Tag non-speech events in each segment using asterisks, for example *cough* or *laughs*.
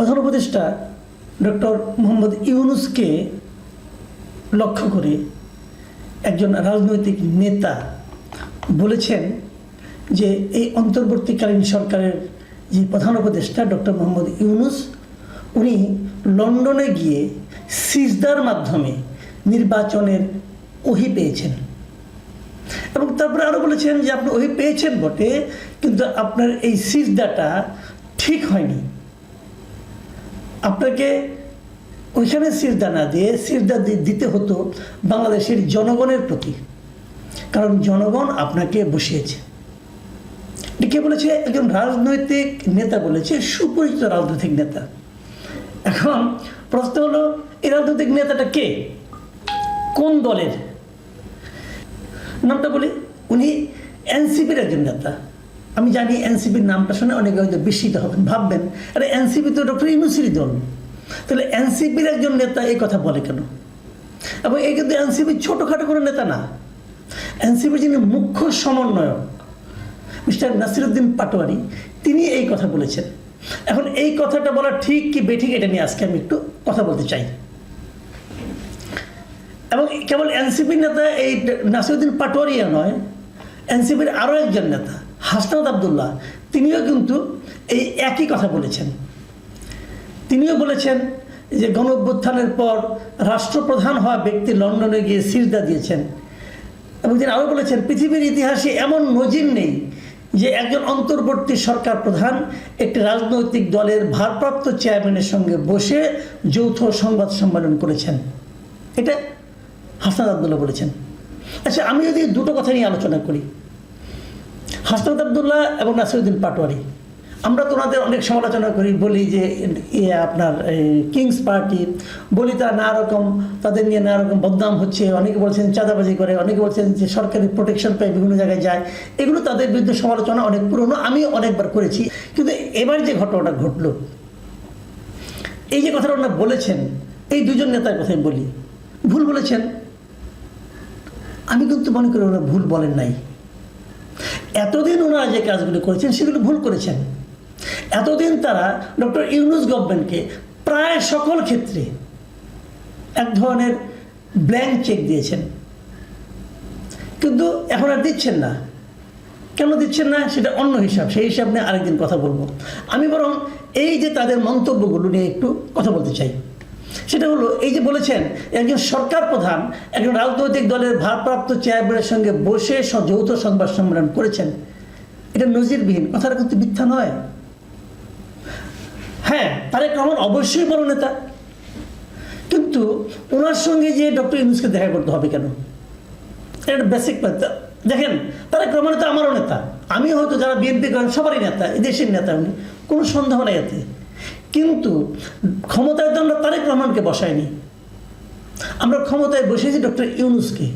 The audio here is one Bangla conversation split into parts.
প্রধান উপদেষ্টা ডক্টর মোহাম্মদ ইউনুসকে লক্ষ্য করে একজন রাজনৈতিক নেতা বলেছেন যে এই অন্তর্বর্তীকালীন সরকারের যে প্রধান উপদেষ্টা ডক্টর মোহাম্মদ ইউনুস, উনি লন্ডনে গিয়ে সিজদার মাধ্যমে নির্বাচনের ওহি পেয়েছেন। এবং তারপরে আরও বলেছেন যে আপনি ওহি পেয়েছেন বটে, কিন্তু আপনার এই সিজদাটা ঠিক হয়নি। আপনাকে ওইখানে সিজদা না দিয়ে সিজদা দি- দিতে হতো বাংলাদেশের জনগণের প্রতি। কারণ জনগণ আপনাকে বসিয়েছে। কে বলেছে? একজন রাজনৈতিক নেতা বলেছে, সুপরিচিত রাজনৈতিক নেতা। এখন প্রশ্ন হলো, এই রাজনৈতিক নেতাটা কে? কোন দলের? নামটা বলি। উনি এনসিপির একজন নেতা। আমি জানি এনসিপির নামটা শুনে অনেকে হয়তো বিস্মিত হবেন, ভাববেন, আরে এনসিপি তো ডক্টর ইউনুসির দল। তাহলে এনসিপির একজন নেতা এই কথা বলে কেন? এবং এই কিন্তু এনসিপির ছোটোখাটো কোনো নেতা না। এনসিপির যিনি মুখ্য সমন্বয়ক, মিস্টার নাসিরুদ্দিন পাটোয়ারি, তিনি এই কথা বলেছেন। এখন এই কথাটা বলা ঠিক কি বেঠিক এটা নিয়ে আজকে আমি একটু কথা বলতে চাই। এবং কেবল এনসিপির নেতা এই নাসিরুদ্দিন পাটোয়ারিয়া নয়, এনসিপির আরও একজন নেতা হাসনাত আবদুল্লাহ, তিনিও কিন্তু এই একই কথা বলেছেন। তিনিও বলেছেন যে গণ পর রাষ্ট্রপ্রধান হওয়া ব্যক্তি লন্ডনে গিয়ে সিজদা দিয়েছেন এবং তিনি আরও বলেছেন, পৃথিবীর ইতিহাসে এমন নজির নেই যে একজন অন্তর্বর্তী সরকার প্রধান একটি রাজনৈতিক দলের ভারপ্রাপ্ত চেয়ারম্যানের সঙ্গে বসে যৌথ সংবাদ সম্মেলন করেছেন। এটা হাসনাত আবদুল্লাহ বলেছেন। আচ্ছা আমি যদি দুটো কথা নিয়ে আলোচনা করি। হাসনাত আবদুল্লাহ এবং নাসিরুদ্দিন পাটোয়ারি। আমরা তো ওনাদের অনেক সমালোচনা করি, বলি যে ইয়ে আপনার কিংস পার্টি, বলি তারা নানা রকম, তাদের নিয়ে নানা রকম বদনাম হচ্ছে, অনেকে বলছেন চাঁদাবাজি করে, অনেকে বলছেন যে সরকারি প্রোটেকশন পায়, বিভিন্ন জায়গায় যায়। এগুলো তাদের বিরুদ্ধে সমালোচনা অনেক পুরনো, আমি অনেকবার করেছি। কিন্তু এবার যে ঘটনাটা ঘটলো, এই যে কথাটা ওনারা বলেছেন, এই দুজন নেতার কথাই বলি। ভুল বলেছেন। আমি কিন্তু মনে করি ওরা ভুল বলেন নাই। এতদিন ওনারা যে কাজগুলো করেছেন, সেগুলো ভুল করেছেন। এতদিন তারা ডক্টর ইউনুস গভর্নমেন্টকে প্রায় সকল ক্ষেত্রে এক ধরনের ব্ল্যাঙ্ক চেক দিয়েছেন। কিন্তু এখন আর দিচ্ছেন না। কেন দিচ্ছেন না? সেটা অন্য হিসাব। সেই হিসাব নিয়ে আরেকদিন কথা বলব। আমি বরং এই যে তাদের মন্তব্যগুলো নিয়ে একটু কথা বলতে চাই। সেটা হলো, এই যে বলেছেন, একজন সরকার প্রধান একজন রাজনৈতিক দলের ভারপ্রাপ্ত চেয়ারম্যানের সঙ্গে বসে যৌথ সংবাদ সম্মেলন করেছেন। এটা নজিরবিহীন, কথাটা কিন্তু মিথ্যা নয়। হ্যাঁ তারেক রহমান অবশ্যই বড় নেতা। কিন্তু ওনার সঙ্গে যে ডক্টর ইউনুসকে দেখা করতে হবে কেন? এটা বেসিক দেখেন, তারেক রহমান তো আমারও নেতা। আমি হয়তো যারা বিএনপি করেন, সবারই নেতা এই দেশের নেতা উনি। কোনো সন্দেহ নেই এতে। কিন্তু ক্ষমতায় তো আমরা তারেক রহমানকে বসাইনি। আমরা ক্ষমতায় বসেছি ডক্টর ইউনুসকে।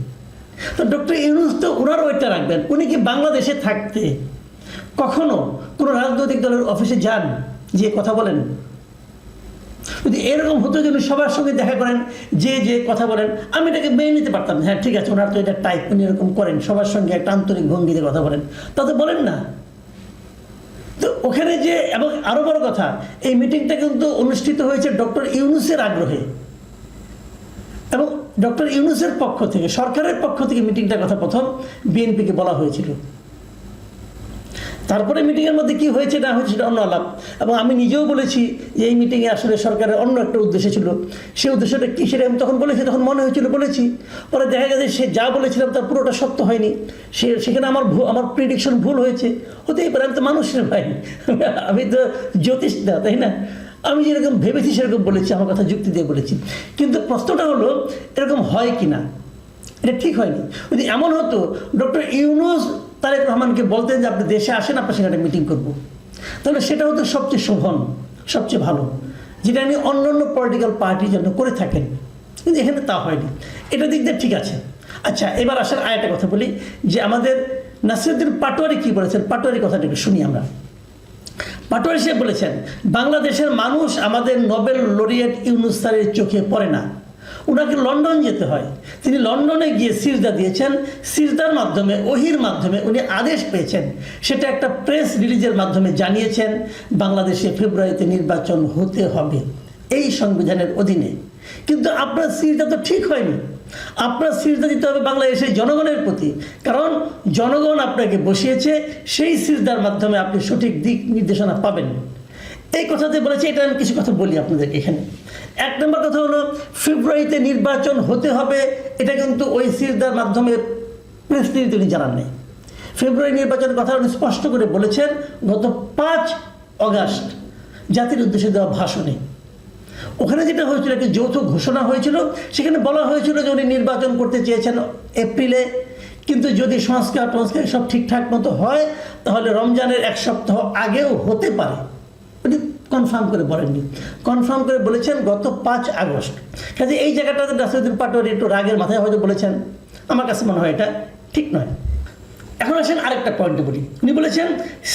তো ডক্টর ইউনুস তো ওনার ওইটা রাখবেন। উনি কি বাংলাদেশে থাকতে কখনো কোনো রাজনৈতিক দলের অফিসে যান? যে কথা বলেন। যদি এরকম হতো যদি সবার সঙ্গে দেখা করেন, যে যে কথা বলেন, আমি এটাকে মেনে নিতে পারতাম হ্যাঁ ঠিক আছে, ওনার তো এটা টাইপ উনি এরকম করেন, সবার সঙ্গে একটা আন্তরিক ভঙ্গিতে কথা বলেন। তা তো বলেন না। তো ওখানে যে, এবং আরও বড় কথা, এই মিটিংটা কিন্তু অনুষ্ঠিত হয়েছে ডক্টর ইউনুসের আগ্রহে। এবং ডক্টর ইউনুসের পক্ষ থেকে, সরকারের পক্ষ থেকে মিটিংটার কথা প্রথম বিএনপিকে বলা হয়েছিল। তারপরে মিটিংয়ের মধ্যে কি হয়েছে না হয়েছে সেটা অন্য আলাপ। এবং আমি নিজেও বলেছি যে এই মিটিংয়ে আসলে সরকারের অন্য একটা উদ্দেশ্য ছিল। সেই উদ্দেশ্যটা কী সেটা আমি তখন বলেছি, তখন মনে হয়েছিল বলেছি। পরে দেখা গেছে সে যা বলেছিলাম তার পুরোটা সত্য হয়নি। সে সেখানে আমার আমার প্রিডিকশন ভুল হয়েছে। হতেই পারে, আমি তো মানুষের ভাই। *laughs* আমি তো জ্যোতিষ না, তাই না? আমি যেরকম ভেবেছি সেরকম বলেছি, আমার কথা যুক্তি দিয়ে বলেছি। কিন্তু প্রশ্নটা হলো, এরকম হয় কি না এটা ঠিক হয়নি। যদি এমন হতো, ডক্টর ইউনুস তারেক রহমানকে বলতেন যে আপনি দেশে আসেন, আপনার সেখানে মিটিং করব। তাহলে সেটা হতো সবচেয়ে শোভন, সবচেয়ে ভালো, যেটা আমি অন্য অন্য পলিটিক্যাল পার্টি যেন করে থাকেন। কিন্তু এখানে তা হয়নি। এটা দিক দিয়ে ঠিক আছে। আচ্ছা এবার আসার আরেকটা কথা বলি, যে আমাদের নাসিরুদ্দিন পাটোয়ারি কি বলেছেন? পাটোয়ারি কথাটা একটু শুনি আমরা। পাটোয়ারি সাহেব বলেছেন, বাংলাদেশের মানুষ আমাদের নোবেল লরিয়েট ইউনুস্তারের চোখে পড়ে না। ওনাকে লন্ডন যেতে হয়। তিনি লন্ডনে গিয়ে সিজদা দিয়েছেন। সিজদার মাধ্যমে, ওহির মাধ্যমে উনি আদেশ পেয়েছেন। সেটা একটা প্রেস রিলিজের মাধ্যমে জানিয়েছেন, বাংলাদেশে ফেব্রুয়ারিতে নির্বাচন হতে হবে এই সংবিধানের অধীনে। কিন্তু আপনার সিজদা তো ঠিক হয়নি। আপনার সিজদা দিতে হবে বাংলাদেশের জনগণের প্রতি। কারণ জনগণ আপনাকে বসিয়েছে, সেই সিজদার মাধ্যমে আপনি সঠিক দিক নির্দেশনা পাবেন। এই কথাতে বলেছে, এটা আমি কিছু কথা বলি আপনাদেরকে এখানে। এক নম্বর কথা হলো, ফেব্রুয়ারিতে নির্বাচন হতে হবে, এটা কিন্তু ওই সিরদার মাধ্যমে প্রেস তিনি জানান নেই। ফেব্রুয়ারি নির্বাচনের কথা উনি স্পষ্ট করে বলেছেন, গত পাঁচ অগাস্ট জাতির উদ্দেশ্যে দেওয়া ভাষণে। ওখানে যেটা হয়েছিল, একটি যৌথ ঘোষণা হয়েছিল, সেখানে বলা হয়েছিল যে উনি নির্বাচন করতে চেয়েছেন এপ্রিলে, কিন্তু যদি সংস্কার টংস্কার সব ঠিকঠাক মতো হয়, তাহলে রমজানের এক সপ্তাহ আগেও হতে পারে। উনি কনফার্ম করে বলেননি। কনফার্ম করে বলেছেন গত পাঁচ আগস্ট। কাজে এই জায়গাটাতে নাসিরুদ্দিন পাটোয়ারি একটু রাগের মাথায় হয়তো বলেছেন, আমার কাছে মনে হয় এটা ঠিক নয়। এখন আসেন আরেকটা পয়েন্টে বলি। উনি বলেছেন,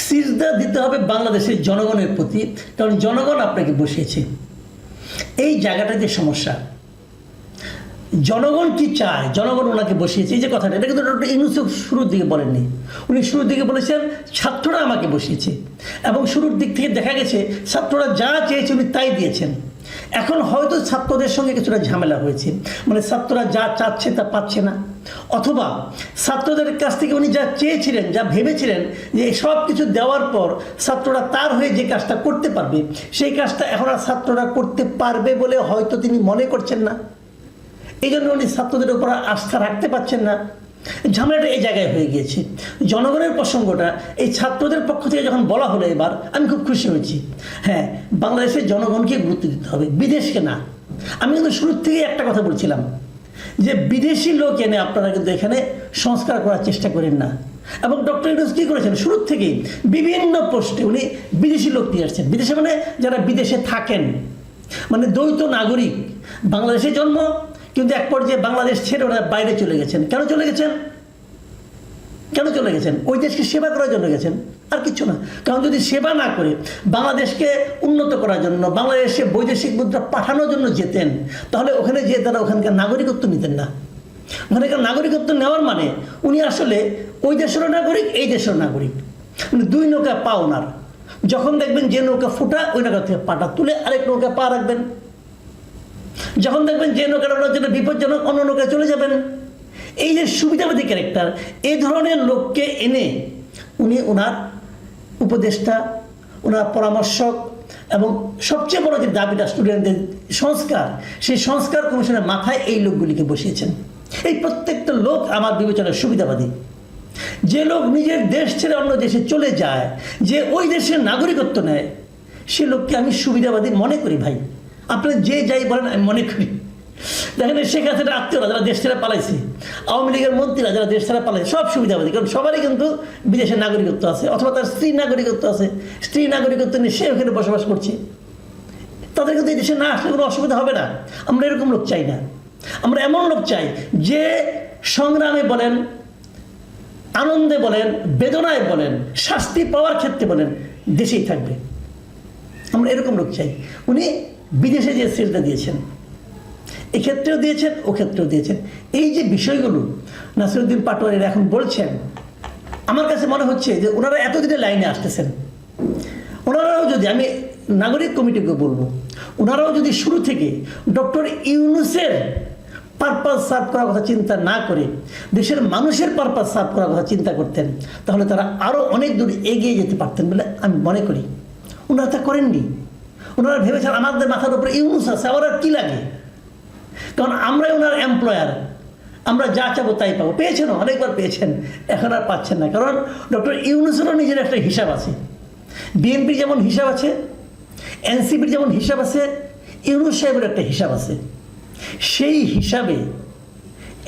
সিজদা দিতে হবে বাংলাদেশের জনগণের প্রতি, কারণ জনগণ আপনাকে বসিয়েছে। এই জায়গাটা যে সমস্যা জনগণ কি চায়? জনগণ ওনাকে বসিয়েছে। এই যে কথাটা, এটা কিন্তু ডক্টর ইউনুসুফ শুরুর দিকে বলেননি। উনি শুরুর দিকে বলেছেন, ছাত্ররা আমাকে বসিয়েছে। এবং শুরুর দিক থেকে দেখা গেছে, ছাত্ররা যা চেয়েছে উনি তাই দিয়েছেন। এখন হয়তো ছাত্রদের সঙ্গে কিছুটা ঝামেলা হয়েছে। মানে ছাত্ররা যা চাচ্ছে তা পাচ্ছে না। অথবা ছাত্রদের কাছ থেকে উনি যা চেয়েছিলেন, যা ভেবেছিলেন যে সব কিছু দেওয়ার পর ছাত্ররা তার হয়ে যে কাজটা করতে পারবে, সেই কাজটা এখন আর ছাত্ররা করতে পারবে বলে হয়তো তিনি মনে করছেন না। এই জন্য উনি ছাত্রদের উপর আস্থা রাখতে পারছেন না। ঝামেলাটা এই জায়গায় হয়ে গিয়েছে। জনগণের প্রসঙ্গটা এই ছাত্রদের পক্ষ থেকে যখন বলা হলো এবার, আমি খুব খুশি হয়েছি। হ্যাঁ বাংলাদেশের জনগণকে গুরুত্ব দিতে হবে, বিদেশকে না। আমি কিন্তু শুরুর থেকেই একটা কথা বলছিলাম যে বিদেশি লোক এনে আপনারা কিন্তু এখানে সংস্কার করার চেষ্টা করেন না। এবং ডক্টর ইউনুস কী করেছেন? শুরুর থেকেই বিভিন্ন পোস্টে উনি বিদেশি লোক নিয়ে আসছেন। বিদেশে মানে যারা বিদেশে থাকেন মানে দ্বৈত নাগরিক, বাংলাদেশে জন্ম কিন্তু এক পর্যায়ে বাংলাদেশ ছেড়ে ওরা বাইরে চলে গেছেন। কেন চলে গেছেন? কেন চলে গেছেন? ওই দেশকে সেবা করার জন্য গেছেন। আর কিছু না। কারণ যদি সেবা না করে বাংলাদেশকে উন্নত করার জন্য, বাংলাদেশে বৈদেশিক মুদ্রা পাঠানোর জন্য যেতেন, তাহলে ওখানে যেয়ে তারা ওখানকার নাগরিকত্ব নিতেন না। ওখানকার নাগরিকত্ব নেওয়ার মানে উনি আসলে ওই দেশেরও নাগরিক, এই দেশের নাগরিক। মানে দুই নৌকা পা ওনার। যখন দেখবেন যে নৌকা ফুটা, ওই নৌকা থেকে পাটা তুলে আরেক নৌকা পা রাখবেন। যখন দেখবেন যে নৌকাটা ওনার জন্য বিপজ্জনক, অন্য নৌকায় চলে যাবেন। এই যে সুবিধাবাদী ক্যারেক্টার এই ধরনের লোককে এনে উনি ওনার উপদেষ্টা, ওনার পরামর্শক এবং সবচেয়ে বড় যে দাবিটা স্টুডেন্টদের সংস্কার, সেই সংস্কার কমিশনের মাথায় এই লোকগুলিকে বসিয়েছেন। এই প্রত্যেকটা লোক আমার বিবেচনায় সুবিধাবাদী। যে লোক নিজের দেশ ছেড়ে অন্য দেশে চলে যায়, যে ওই দেশের নাগরিকত্ব নেয়, সে লোককে আমি সুবিধাবাদী মনে করি ভাই। আপনারা যে যাই বলেন, আমি মনে করি। দেখেন শেখ হাসিনার আত্মীয়রা যারা দেশ ছেড়ে পালাইছে, আওয়ামী লীগের মন্ত্রীরা যারা দেশ ছেড়ে পালাইছে, সব সুবিধা সুবিধাবাদী, কারণ সবারই কিন্তু বিদেশের নাগরিকত্ব আছে, অথবা তার স্ত্রী নাগরিকত্ব আছে। স্ত্রী নাগরিকত্ব নিয়ে সে ওখানে বসবাস করছে। তাদের কিন্তু এই দেশে না আসলে কোনো অসুবিধা হবে না। আমরা এরকম লোক চাই না। আমরা এমন লোক চাই যে সংগ্রামে বলেন, আনন্দে বলেন, বেদনায় বলেন, শাস্তি পাওয়ার ক্ষেত্রে বলেন, দেশেই থাকবে। আমরা এরকম লোক চাই। উনি বিদেশে যে সিলটা দিয়েছেন, এক্ষেত্রেও দিয়েছেন ও ক্ষেত্রেও দিয়েছেন। এই যে বিষয়গুলো নাসিরুদ্দিন পাটোয়ারিরা এখন বলছেন, আমার কাছে মনে হচ্ছে যে ওনারা এতদিনে লাইনে আসতেছেন। ওনারাও যদি, আমি নাগরিক কমিটিকে বলব, ওনারাও যদি শুরু থেকে ডক্টর ইউনুসের পারপাস সার্ভ করার কথা চিন্তা না করে দেশের মানুষের পারপাস সার্ভ করার কথা চিন্তা করতেন, তাহলে তারা আরও অনেক দূর এগিয়ে যেতে পারতেন বলে আমি মনে করি। ওনারা তা করেননি। ওনারা ভেবেছেন আমাদের মাথার উপরে ইউনুস আছে, আবার আর কী লাগে? কারণ আমরাই ওনার এমপ্লয়ার আমরা যা চাবো তাই পাবো। পেয়েছেন অনেকবার পেয়েছেন, এখন আর পাচ্ছেন না। কারণ ডক্টর ইউনুসেরও নিজের একটা হিসাব আছে। বিএনপির যেমন হিসাব আছে, এনসিপির যেমন হিসাব আছে, ইউনুস সাহেবের একটা হিসাব আছে। সেই হিসাবে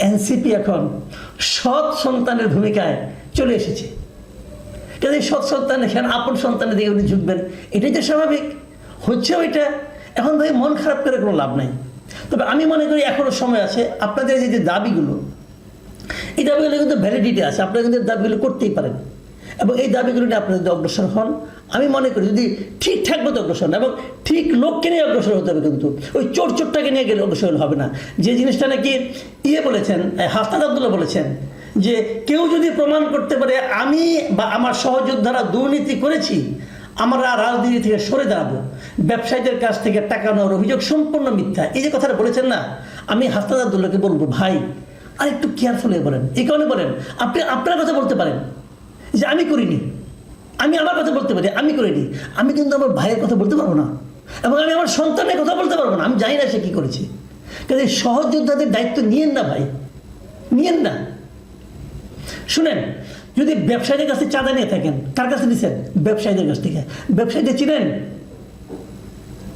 এনসিপি এখন সৎ সন্তানের ভূমিকায় চলে এসেছে। কাজে সৎ সন্তান এখানে আপন সন্তানের দিকে উনি ঝুঁকবেন? এটাই তো স্বাভাবিক। হচ্ছে ওইটা। এখন ভাই মন খারাপ করে কোনো লাভ নাই। তবে আমি মনে করি এখনও সময় আছে, আপনাদের যে দাবিগুলো, এই দাবিগুলো কিন্তু ভ্যালিডিটি আছে, আপনারা কিন্তু দাবিগুলো করতেই পারেন। এবং এই দাবিগুলো নিয়ে আপনারা যদি অগ্রসর হন, আমি মনে করি যদি ঠিকঠাক মতো অগ্রসর হন, এবং ঠিক লোককে নিয়ে অগ্রসর হতে হবে কিন্তু, ওই চোর চোরটাকে নিয়ে গেলে অগ্রসর হবে না। যে জিনিসটা নাকি ইয়ে বলেছেন হাসনাদ আবদুল্লাহ বলেছেন, যে কেউ যদি প্রমাণ করতে পারে, আমি বা আমার সহযোদ্ধারা দুর্নীতি করেছি আমরা রাজনীতি থেকে সরে দাঁড়াবো। ব্যবসায়ীদের কাছ থেকে টাকা নেওয়ার অভিযোগ সম্পূর্ণ মিথ্যা। এই যে কথাটা বলেছেন না, আমি হাসনাদ আবদুল্লাহকে বলব, ভাই আর একটু কেয়ারফুল হয়ে বলেন। এই কারণে বলেন, আপনি, আপনার কথা বলতে পারেন যে আমি করিনি। আমি আমার কথা বলতে পারি, আমি করিনি। আমি কিন্তু আমার ভাইয়ের কথা বলতে পারব না এবং আমি আমার সন্তানের কথা বলতে পারব না। আমি জানি না সে কী করেছে। কাজে সহযোদ্ধাদের দায়িত্ব নিয়েন না ভাই, নিয়েন না। শুনেন যদি ব্যবসায়ীদের কাছে চাঁদা নিয়ে থাকেন, কার কাছে নিছেন? ব্যবসায়ীদের কাছ থেকে। ব্যবসায়ীদের চিনেন?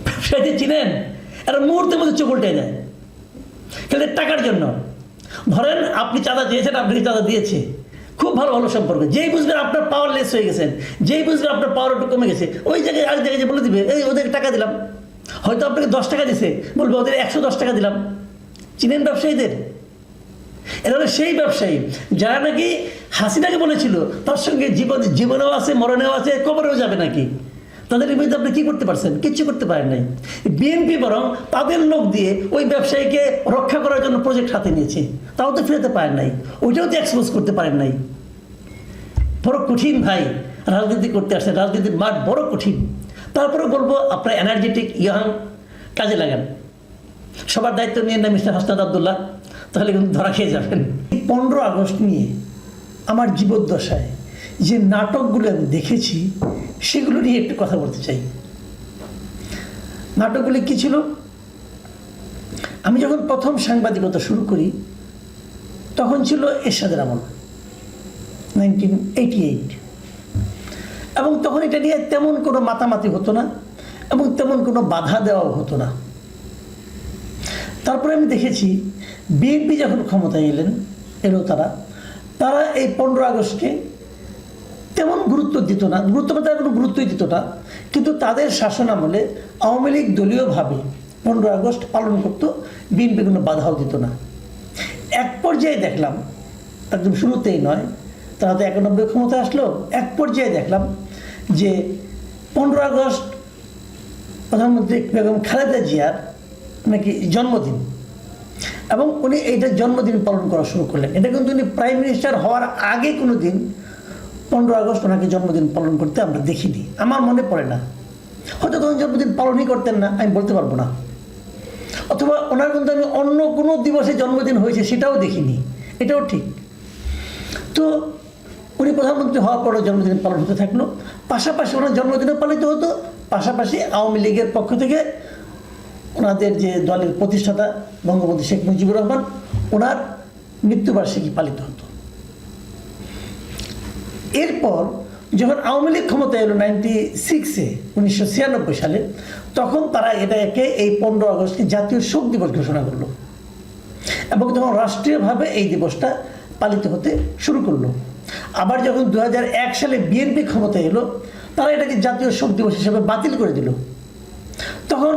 ব্যবসায়ীদের চিনেন? এরা মুহূর্তের মধ্যে চোখ উল্টে যায় কিন্তু টাকার জন্য। ধরেন আপনি চাঁদা চেয়েছেন, আপনি চাঁদা দিয়েছে? খুব ভালো ভালো সম্পর্ক। যেই বুঝবেন আপনার পাওয়ার লেস হয়ে গেছেন, যেই বুঝবেন আপনার পাওয়ার একটু কমে গেছে, ওই জায়গায় আরেক জায়গায় বলে দিবে, এই ওদের টাকা দিলাম। হয়তো আপনাকে দশ টাকা দিছে, বলব, ওদের একশো দশ টাকা দিলাম। চিনেন ব্যবসায়ীদের? এরা হলো সেই ব্যবসায়ী, যারা নাকি হাসিনাকে বলেছিল, তার সঙ্গে জীবন, জীবনেও আছে, মরণেও আছে, কবরেও যাবে নাকি? তাদের বিরুদ্ধে আপনি কি করতে পারছেন? কিচ্ছু করতে পারেন নাই। বিএনপি বরং তাদের লোক দিয়ে ওই ব্যবসায়ীকে রক্ষা করার জন্য প্রজেক্ট হাতে নিয়েছে। তাও তো ফেরতে পারেন নাই। ওইটাও তো এক্সপোজ করতে পারেন নাই। বড় কঠিন ভাই, রাজনীতি করতে আসছে রাজনীতির মাঠ বড় কঠিন। তারপরে বলব, আপনার এনার্জেটিক ইয়াং কাজে লাগান। সবার দায়িত্ব নিয়ে না মিস্টার হাসনাদ আবদুল্লাহ, তাহলে কিন্তু ধরা খেয়ে যাবেন। পনেরো আগস্ট নিয়ে আমার জীবদ্দশায় যে নাটকগুলো আমি দেখেছি, সেগুলো নিয়ে একটু কথা বলতে চাই। নাটকগুলি কী ছিল? আমি যখন প্রথম সাংবাদিকতা শুরু করি, তখন ছিল এরশাদের আমল নাইনটিন এইটি এইট এবং তখন এটা নিয়ে তেমন কোনো মাতামাতি হতো না, এবং তেমন কোনো বাধা দেওয়াও হতো না। তারপরে আমি দেখেছি, বিএনপি যখন ক্ষমতায় এলেন, এলো তারা। তারা এই পনেরো আগস্টকে তেমন গুরুত্ব দিত না। গুরুত্ব বলতে কোনো গুরুত্বই দিত না। কিন্তু তাদের শাসন আমলে আওয়ামী লীগ দলীয়ভাবে পনেরো আগস্ট পালন করতো। বিএনপি কোনো বাধাও দিত না। এক পর্যায়ে দেখলাম, একদম শুরুতেই নয়, তারা তো একানব্বই ক্ষমতা আসলো। এক পর্যায়ে দেখলাম যে পনেরো আগস্ট প্রধানমন্ত্রী বেগম খালেদা জিয়ার নাকি জন্মদিন। এবং উনি এইটা জন্মদিন পালন করা শুরু করলেন। এটা কিন্তু উনি প্রাইম মিনিস্টার হওয়ার আগে কোনো দিন পনেরো আগস্ট ওনাকে জন্মদিন পালন করতে আমরা দেখিনি। আমার মনে পড়ে না। হয়তো তখন জন্মদিন পালনই করতেন না, আমি বলতে পারব না। অথবা ওনার কিন্তু আমি অন্য কোনো দিবসে জন্মদিন হয়েছে সেটাও দেখিনি। এটাও ঠিক। তো উনি প্রধানমন্ত্রী হওয়ার পরও জন্মদিন পালন হতে থাকল। পাশাপাশি ওনার জন্মদিনও পালিত হতো। পাশাপাশি আওয়ামী লীগের পক্ষ থেকে ওনাদের যে দলের প্রতিষ্ঠাতা বঙ্গবন্ধু শেখ মুজিবুর রহমান, ওনার মৃত্যুবার্ষিকী পালিত হতো। এরপর যখন আওয়ামী লীগ ক্ষমতা এলো নাইনটি সিক্সে উনিশশো ছিয়ানব্বই সালে, তখন তারা এটাকে এই পনেরো আগস্টকে জাতীয় শোক দিবস ঘোষণা করল এবং তখন রাষ্ট্রীয়ভাবে এই দিবসটা পালিত হতে শুরু করল। আবার যখন দু হাজার এক সালে বিএনপি ক্ষমতা এলো, তারা এটাকে জাতীয় শোক দিবস হিসেবে বাতিল করে দিল। তখন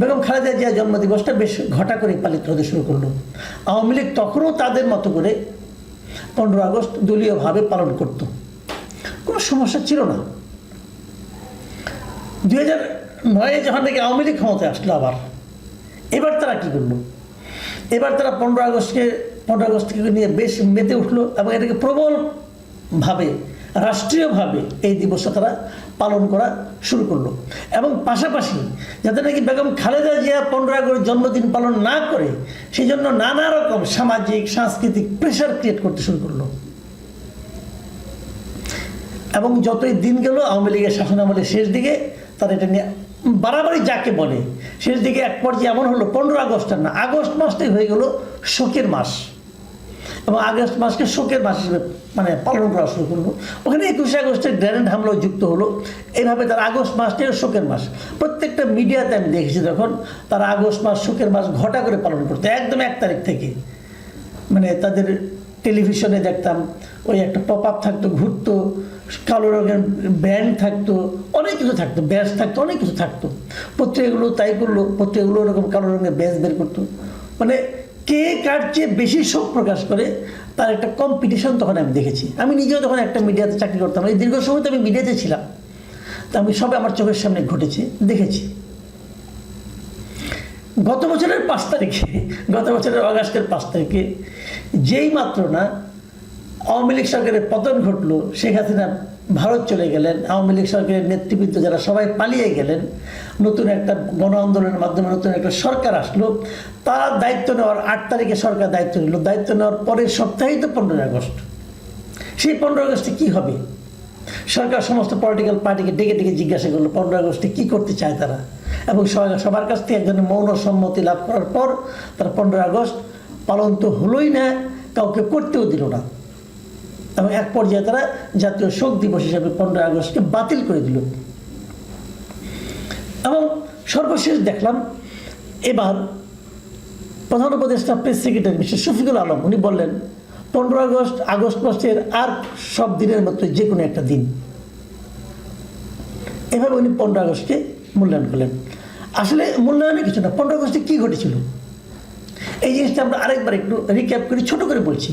বেগম খালেদা জিয়া জন্মদিবসটা বেশ ঘটা করে পালিত হতে শুরু করল। আওয়ামী লীগ তখনও তাদের মতো করে পনেরো আগস্ট দলীয়ভাবে পালন করত। কোনো সমস্যা ছিল না। দুই হাজার নয়ে যখন থেকে আওয়ামী লীগ ক্ষমতায় আসলো আবার, এবার তারা কী করল? এবার তারা পনেরো আগস্টকে পনেরো আগস্টকে নিয়ে বেশ মেতে উঠল এবং এটাকে প্রবলভাবে রাষ্ট্রীয়ভাবে এই দিবসটা তারা পালন করা শুরু করল। এবং পাশাপাশি যাতে নাকি বেগম খালেদা জিয়া পনেরো আগস্ট জন্মদিন পালন না করে সেই জন্য নানা রকম সামাজিক, সাংস্কৃতিক প্রেশার ক্রিয়েট করতে শুরু করল। এবং যতই দিন গেল, আওয়ামী লীগের শাসন আমলের শেষ দিকে তারা এটা নিয়ে বাড়াবাড়ি যাকে বলে, শেষ দিকে এক পর্যায়ে এমন হলো, পনেরো আগস্ট আর না, আগস্ট মাসটাই হয়ে গেল শোকের মাস। এবং আগস্ট মাসকে শোকের মাস হিসেবে মানে পালন করা শুরু করল ওখানে একুশে আগস্টের গ্র্যান্ড হামলাও যুক্ত হলো। এইভাবে তারা আগস্ট মাসটাই শোকের মাস। প্রত্যেকটা মিডিয়াতে আমি দেখেছি তখন তারা আগস্ট মাস, শোকের মাস ঘটা করে পালন করতো, একদম এক তারিখ থেকে। মানে তাদের টেলিভিশনে দেখতাম, ওই একটা পপ আপ থাকতো, ঘুরতো, কালো রঙের ব্যান্ড থাকতো, অনেক কিছু থাকতো, ব্যাস থাকতো, অনেক কিছু থাকতো। পত্রিকাগুলো তাই করল, পত্রিকাগুলো ওরকম কালো রঙের ব্যাস বের করতো। মানে কে কার চেয়ে বেশি শোক প্রকাশ করে, তার একটা কম্পিটিশন তখন আমি দেখেছি। আমি নিজেও তখন একটা মিডিয়াতে চাকরি করতাম। এই দীর্ঘ সময় তো আমি মিডিয়াতে ছিলাম। তা আমি সবে আমার চোখের সামনে ঘটেছে, দেখেছি। গত বছরের পাঁচ তারিখে, গত বছরের অগাস্টের পাঁচ তারিখে যেই মাত্র না আওয়ামী লীগ সরকারের পতন ঘটলো, শেখ হাসিনা ভারত চলে গেলেন, আওয়ামী লীগ সরকারের নেতৃবৃন্দ যারা সবাই পালিয়ে গেলেন, নতুন একটা গণ আন্দোলনের মাধ্যমে নতুন একটা সরকার আসলো, তার দায়িত্ব নেওয়ার আট তারিখে সরকার দায়িত্ব নিল। দায়িত্ব নেওয়ার পরের সপ্তাহেই তো পনেরোই আগস্ট। সেই পনেরো আগস্টে কী হবে? সরকার সমস্ত পলিটিক্যাল পার্টিকে ডেকে ডেকে জিজ্ঞাসা করল পনেরো আগস্টে কী করতে চায় তারা? এবং সবার কাছ থেকে একজনের মৌন সম্মতি লাভ করার পর তারা পনেরো আগস্ট পালন তো হলোই না, কাউকে করতেও দিল না। এবং এক পর্যায়ে তারা জাতীয় শোক দিবস হিসেবে পনেরোই আগস্টকে বাতিল করে দিল। এবং সর্বশেষ দেখলাম, এবার প্রধান উপদেষ্টা press secretary mister Shafiqul Alam, উনি বললেন পনেরো আগস্ট আগস্ট মাসের আর সব দিনের মতো যে কোনো একটা দিন। এভাবে উনি পনেরো আগস্টকে মূল্যায়ন করলেন। আসলে মূল্যায়নে কিছু না পনেরো আগস্টে কী ঘটেছিল? এই জিনিসটা আমরা আরেকবার একটু রিক্যাপ করে ছোট করে বলছি।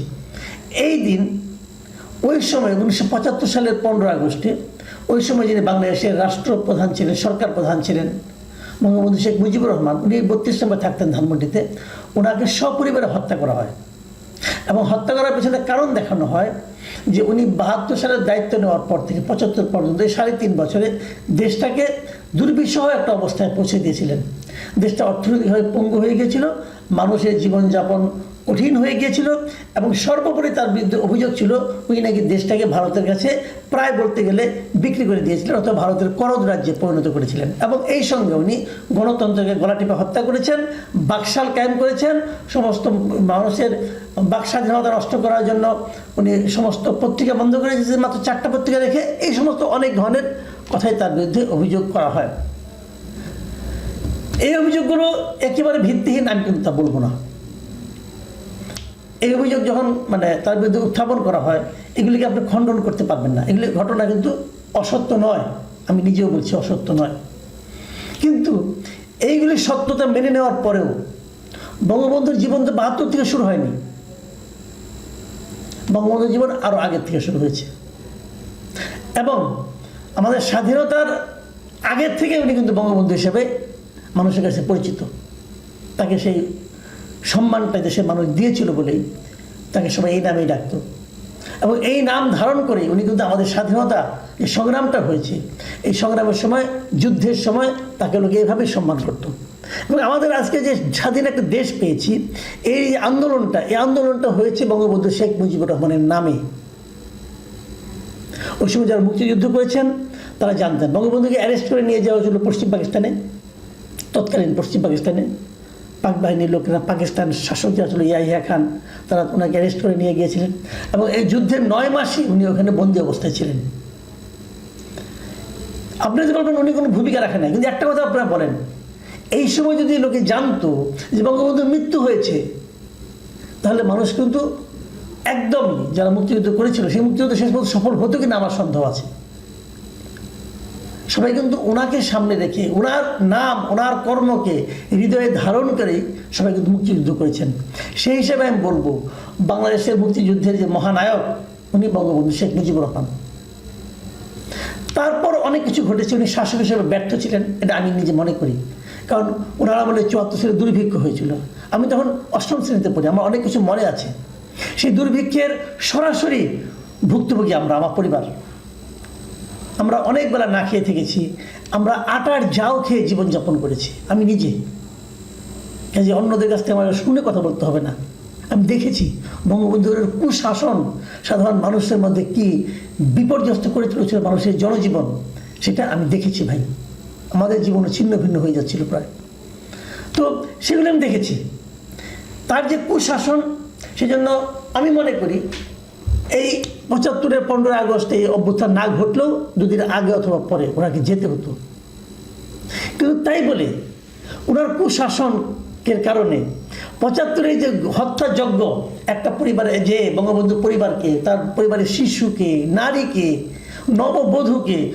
এই দিন ওই সময় উনিশশো পঁচাত্তর সালের পনেরো আগস্টে, ওই সময় যিনি বাংলাদেশের রাষ্ট্রপ্রধান ছিলেন সরকার প্রধান ছিলেন বঙ্গবন্ধু শেখ মুজিবুর রহমান, উনি বত্রিশ নম্বর থাকতেন ধানমন্ডিতে ওনাকে সপরিবারে হত্যা করা হয়। এবং হত্যা করার পেছনে কারণ দেখানো হয় যে উনি বাহাত্তর সালের দায়িত্ব নেওয়ার পর থেকে পঁচাত্তর পর্যন্ত, এই সাড়ে তিন বছরে দেশটাকে দুর্বিষহ একটা অবস্থায় পৌঁছে দিয়েছিলেন। দেশটা অর্থনৈতিকভাবে পঙ্গু হয়ে গিয়েছিল, মানুষের জীবনযাপন কঠিন হয়ে গিয়েছিল এবং সর্বোপরি তার বিরুদ্ধে অভিযোগ ছিল, উনি নাকি দেশটাকে ভারতের কাছে প্রায় বলতে গেলে বিক্রি করে দিয়েছিলেন অথবা ভারতের করদ রাজ্যে পরিণত করেছিলেন। এবং এই সঙ্গে উনি গণতন্ত্রকে গলা টিপে হত্যা করেছেন, বাকশাল কায়েম করেছেন, সমস্ত মানুষের বাক স্বাধীনতা নষ্ট করার জন্য উনি সমস্ত পত্রিকা বন্ধ করে দিয়েছেন, মাত্র চারটা পত্রিকা রেখে এই সমস্ত অনেক ধরনের কথাই তার বিরুদ্ধে অভিযোগ করা হয়। এই অভিযোগগুলো একেবারে ভিত্তিহীন আমি কিন্তু তা বলব না। এই অভিযোগ যখন মানে তার বিরুদ্ধে উত্থাপন করা হয়, এগুলিকে আপনি খণ্ডন করতে পারবেন না। এগুলি ঘটনা কিন্তু অসত্য নয়। আমি নিজেও বলছি অসত্য নয়। কিন্তু এইগুলি সত্যতা মেনে নেওয়ার পরেও বঙ্গবন্ধুর জীবন তো বাহাত্তর থেকে শুরু হয়নি। বঙ্গবন্ধুর জীবন আরও আগের থেকে শুরু হয়েছে। এবং আমাদের স্বাধীনতার আগের থেকে উনি কিন্তু বঙ্গবন্ধু হিসেবে মানুষের কাছে পরিচিত। তাকে সেই সম্মানটা দেশের মানুষ দিয়েছিল বলেই তাকে সবাই এই নামেই ডাকত। এবং এই নাম ধারণ করে উনি কিন্তু আমাদের স্বাধীনতা যে সংগ্রামটা হয়েছে। এই সংগ্রামের সময়, যুদ্ধের সময় তাকে লোকে এইভাবে সম্মান করত। এবং আমাদের আজকে যে স্বাধীন একটা দেশ পেয়েছি, এই আন্দোলনটা এই আন্দোলনটা হয়েছে বঙ্গবন্ধু শেখ মুজিবুর রহমানের নামে। ওই সময় যারা মুক্তিযুদ্ধ করেছেন, তারা জানতেন। বঙ্গবন্ধুকে অ্যারেস্ট করে নিয়ে যাওয়া হয়েছিল পশ্চিম পাকিস্তানে, তৎকালীন পশ্চিম পাকিস্তানে। পাক বাহিনীর লোকেরা পাকিস্তান শাসক যারা ছিল, ইয়াহিয়া খান, তারা ওনাকে অ্যারেস্ট করে নিয়ে গিয়েছিলেন এবং এই যুদ্ধের নয় মাসে উনি ওখানে বন্দি অবস্থায় ছিলেন। আপনি যদি বলবেন উনি কোনো ভূমিকা রাখেন না কিন্তু একটা কথা আপনারা বলেন, এই সময় যদি লোকে জানতো যে বঙ্গবন্ধুর মৃত্যু হয়েছে, তাহলে মানুষ কিন্তু একদমই যারা মুক্তিযুদ্ধ করেছিল, সেই মুক্তিযুদ্ধ শেষ পর্যন্ত সফল হতো কিনা আমার সন্দেহ আছে। সবাই কিন্তু ওনাকে সামনে রেখে ওনার নাম ওনার কর্মকে, হৃদয়ে ধারণ করে সবাই কিন্তু মুক্তিযুদ্ধ করেছেন। সেই হিসেবে আমি বলব, বাংলাদেশের মুক্তিযুদ্ধের যে মহানায়ক, উনি বঙ্গবন্ধু শেখ মুজিবুর রহমান। তারপর অনেক কিছু ঘটেছে, উনি শাসক হিসেবে ব্যর্থ ছিলেন, এটা আমি নিজে মনে করি। কারণ ওনারা আমলে চুয়াত্তর সালে দুর্ভিক্ষ হয়েছিল। আমি তখন অষ্টম শ্রেণীতে পড়ি, আমার অনেক কিছু মনে আছে। সেই দুর্ভিক্ষের সরাসরি ভুক্তভোগী আমরা, আমার পরিবার। আমরা অনেক বেলা না খেয়ে থেকেছি। আমরা আটার জাও খেয়ে জীবনযাপন করেছি। আমি নিজে। কাজে অন্যদের কাছ থেকে আমার শুনে কথা বলতে হবে না। আমি দেখেছি বঙ্গবন্ধুর কুশাসন সাধারণ মানুষের মধ্যে কি বিপর্যস্ত করে তুলেছিল মানুষের জনজীবন, সেটা আমি দেখেছি ভাই। আমাদের জীবনে ছিন্ন ভিন্ন হয়ে যাচ্ছিল প্রায়। তো সেগুলো আমি দেখেছি। তার যে কুশাসন, সেজন্য আমি মনে করি এই পঁচাত্তরের পনেরোই আগস্টে এই অভ্যুত্থান না ঘটলেও দুদিন আগে অথবা পরে ওনাকে যেতে হতো? কিন্তু তাই বলে ওনার কুশাসনের কারণে পঁচাত্তরে যে হত্যাযজ্ঞ একটা পরিবারে যে বঙ্গবন্ধু পরিবারকে, তার পরিবারের শিশুকে, নারীকে, নববধূকে,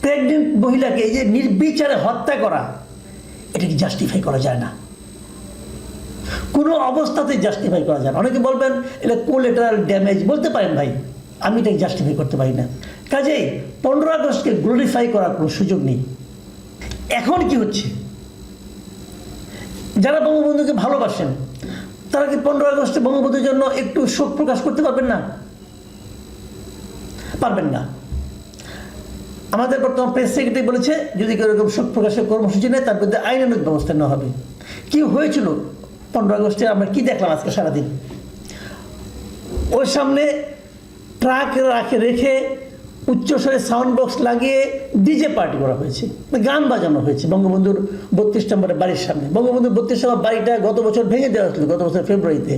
প্রেগনেন্ট মহিলাকে এই যে নির্বিচারে হত্যা করা এটাকে জাস্টিফাই করা যায় না? কোনো অবস্থাতেই জাস্টিফাই করা যায় অনেকে বলবেন এটা কোলেটারাল ড্যামেজ বলতে পারেন ভাই, আমি এটাকে জাস্টিফাই করতে পারি না। কাজেই পনেরো আগস্টকে গ্লোরিফাই করার কোনো সুযোগ নেই। এখন কি হচ্ছে? যারা বঙ্গবন্ধুকে ভালোবাসেন, তারা কি পনেরো আগস্টে বঙ্গবন্ধুর জন্য একটু শোক প্রকাশ করতে পারবেন না? পারবেন না। আমাদের বর্তমান প্রেস সেক্রেটারি বলেছে, যদি কেউ এরকম শোক প্রকাশের কর্মসূচি নেয়, তার বিরুদ্ধে আইনানুগ ব্যবস্থা নেওয়া হবে। কি হয়েছিল? পনেরো আগস্টে আমরা কি দেখলাম আজকে সারাদিন? ওর সামনে ট্রাক রাখে, রেখে উচ্চস্বরে সাউন্ড বক্স লাগিয়ে ডিজে পার্টি করা হয়েছে। গান বাজানো হয়েছে বঙ্গবন্ধুর বত্রিশ নম্বরের বাড়ির সামনে। বঙ্গবন্ধুর বত্রিশ নম্বর বাড়িটা গত বছর ভেঙে দেওয়া হয়েছিল, গত বছর ফেব্রুয়ারিতে।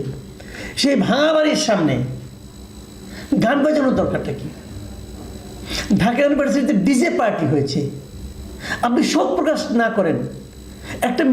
সেই ভাঙা বাড়ির সামনে গান বাজানোর দরকারটা কি? ঢাকা ইউনিভার্সিটিতে ডিজে পার্টি হয়েছে। আপনি শোক প্রকাশ না করেন, একটা